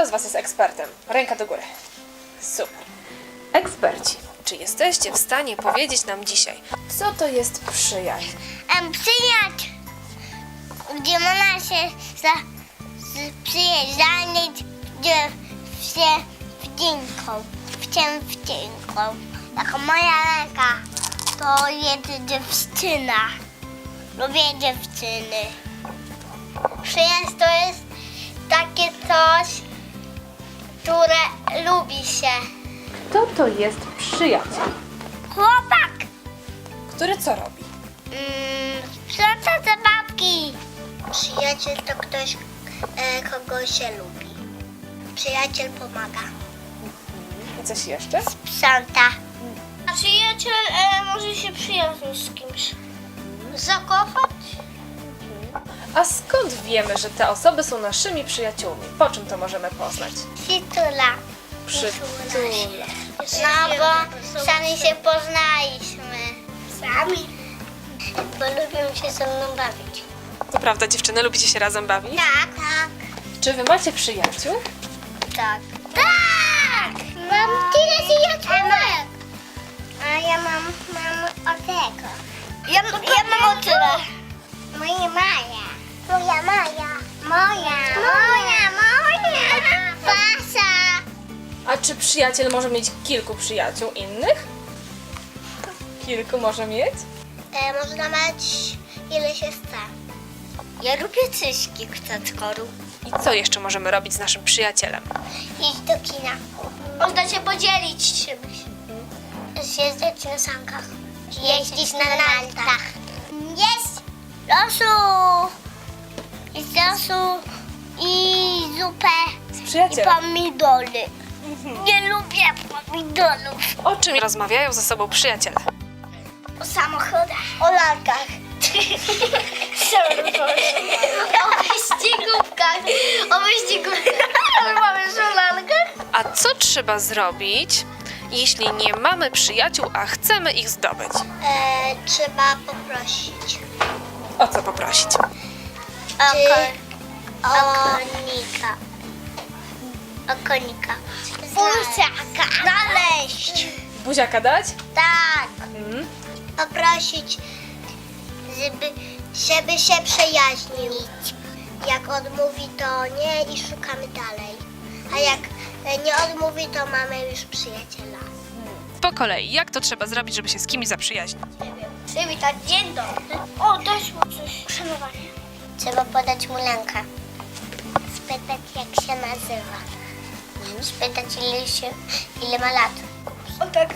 Kto z Was jest ekspertem? Ręka do góry. Super. Eksperci, czy jesteście w stanie powiedzieć nam dzisiaj, co to jest przyjaźń? Em, gdzie można się za, z przyjeżdżać dziewczynką, w dziewczynką. Taka moja ręka to jest dziewczyna. Lubię dziewczyny. Przyjaźń to jest takie coś, które lubi się. Kto to jest przyjaciel? Chłopak! Który co robi? Mm, Sprząta zabawki. Przyjaciel to ktoś, e, kogo się lubi. Przyjaciel pomaga. I coś jeszcze? Sprząta. A przyjaciel e, może się przyjaźnić z kimś. Zakochać? A skąd wiemy, że te osoby są naszymi przyjaciółmi? Po czym to możemy poznać? Przytula. Przytula. No bo sami się poznaliśmy. Sami? Bo lubią się ze mną bawić. To prawda, dziewczyny, lubicie się razem bawić? Tak. Tak. Czy wy macie przyjaciół? Tak. Tak! Mam tyle przyjaciółek. A ja mam, mam o tego. Ja, ja mam o tyle. Moja Maja. Moja Maja. Moja. Moja, moja. Wasza. A czy przyjaciel może mieć kilku przyjaciół innych? Kilku może mieć? E, można mieć ile się chce. Ja lubię cyśki w przedszkolu. I co jeszcze możemy robić z naszym przyjacielem? Iść do kina. Można się podzielić czymś. Zjeżdżać na sankach. Jeździć na nartach. Jeść losu. Jeść losu i zupę Z i przyjacielem. pomidory. Nie lubię pomidorów. O czym rozmawiają ze sobą przyjaciele? O samochodach. O lalkach. o wyścigówkach. O wyścigówkach. Ale mamy o lalkach. A co trzeba zrobić, jeśli nie mamy przyjaciół, a chcemy ich zdobyć? E, trzeba poprosić. O co poprosić? O, ko- o konika. O konika. Buziaka. Znaleźć. Buziaka dać? Tak. Mhm. Poprosić, żeby, żeby się przyjaźnił. Jak odmówi, to nie i szukamy dalej. A jak nie odmówi, to mamy już przyjaciela. Po kolei, jak to trzeba zrobić, żeby się z kimś zaprzyjaźnić? Przywitać dzień dobry. O, doszło coś. Szanowanie. Trzeba podać mu rękę. Spytać, jak się nazywa. Spytać, ile, się, ile ma lat. O tak.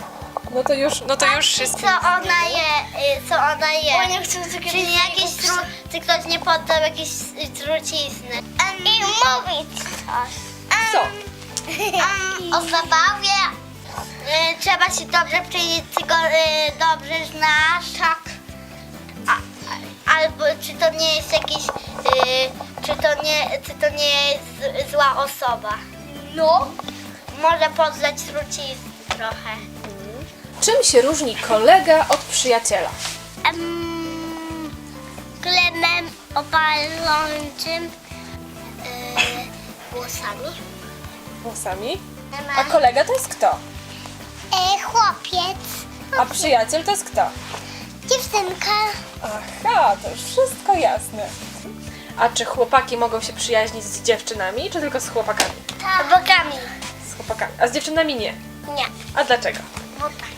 No to już, no to już I wszystko. co ona je, y, co ona je. O, nie chcę Czyli jakieś tru, czy ktoś nie poddał jakieś y, trucizny. I mówić coś. Co? o zabawie. Y, trzeba się dobrze przyjrzeć, czy go y, dobrze znasz. Tak. A, a- albo czy to nie jest jakiś, y, czy to nie, czy to nie jest zła osoba. No. Może poddać trucizny trochę. Czym się różni kolega od przyjaciela? Em, Klemem opalącym yy, włosami. Włosami. A kolega to jest kto? E, chłopiec. A przyjaciel to jest kto? Dziewczynka. Aha, to już wszystko jasne. A czy chłopaki mogą się przyjaźnić z dziewczynami, czy tylko z chłopakami? Tak. Bogami. Z chłopakami. A z dziewczynami nie. Nie, A dlaczego? bo tak.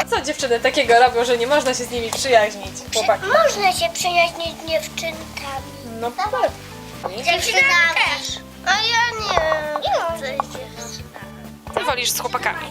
A co dziewczyny takiego robią, że nie można się z nimi przyjaźnić? Chłopaki. Można się przyjaźnić z dziewczynkami. No pewnie. Dziewczynami też. A ja nie. Nie może z dziewczynami. Ty wolisz z chłopakami.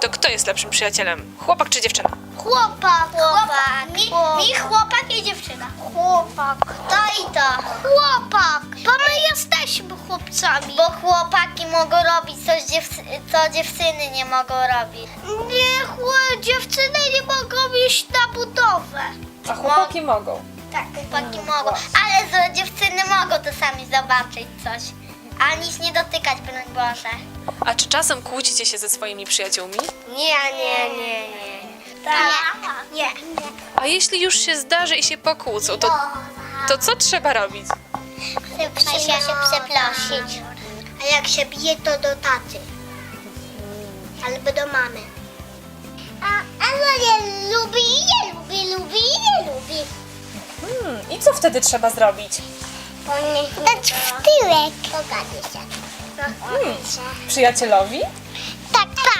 To kto jest lepszym przyjacielem? Chłopak czy dziewczyna? Chłopak. Chłopak. Mi, mi chłopak i dziewczyna. Chłopak. To i to. Chłopak. Bo my jesteśmy chłopcami. Bo chłopaki mogą robić coś, dziewcy- co dziewczyny nie mogą robić. Nie, dziewczyny nie mogą iść na budowę. A chłopaki mogą. Tak, chłopaki mogą. Ale z- dziewczyny mogą to sami zobaczyć coś. A nic nie dotykać, broń Boże. A czy czasem kłócicie się ze swoimi przyjaciółmi? Nie, nie, nie, nie. Tak. Nie. nie. A jeśli już się zdarzy i się pokłócą, to, to co trzeba robić? Trzeba się przeprosić. A jak się bije, to do taty. Albo do mamy. A Ela nie lubi, nie lubi, lubi, nie lubi. Hmm, I co wtedy trzeba zrobić? Dać w tyłek. Pogadnie się. Hmm, przyjacielowi? Tak, paskiem.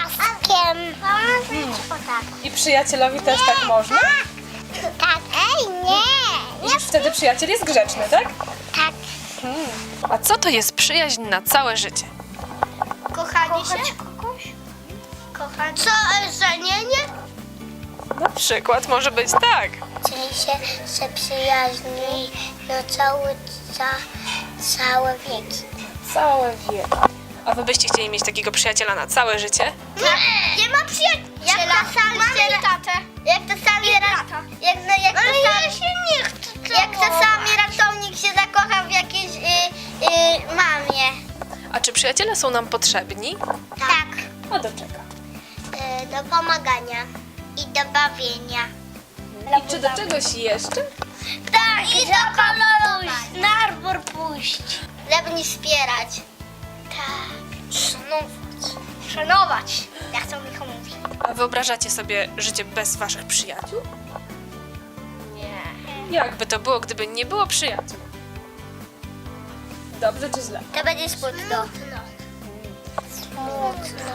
Hmm. tak. I przyjacielowi też tak można? Tak. Ej, nie. I wtedy przyjaciel jest grzeczny, tak? Tak. A co to jest przyjaźń na całe życie? Kochanie się? Kochanie. Co, że nie, nie? Na przykład może być tak. Czyli się, się przyjaźni na cały, ca, całe wieki. Całe wieki. A wy byście chcieli mieć takiego przyjaciela na całe życie? Nie ma przyjaciela. Jak to sami Mamy i tatę. Jak to sami raz. Jak, no, jak to sami, ja się nie chcę Jak to sami ratownik się zakocha w jakiejś y, y, mamie. A czy przyjaciele są nam potrzebni? Tak. A do czego? Y, do pomagania i do bawienia. I czy do czegoś jeszcze? Tak, i do kolorować. Na arbor pójść. Żeby nie wspierać. Tak. Szanować. Szanować. Jak to Michał mówi. A wyobrażacie sobie życie bez waszych przyjaciół? Nie. Jakby to było, gdyby nie było przyjaciół? Dobrze czy źle? To będzie smutno. Smutno.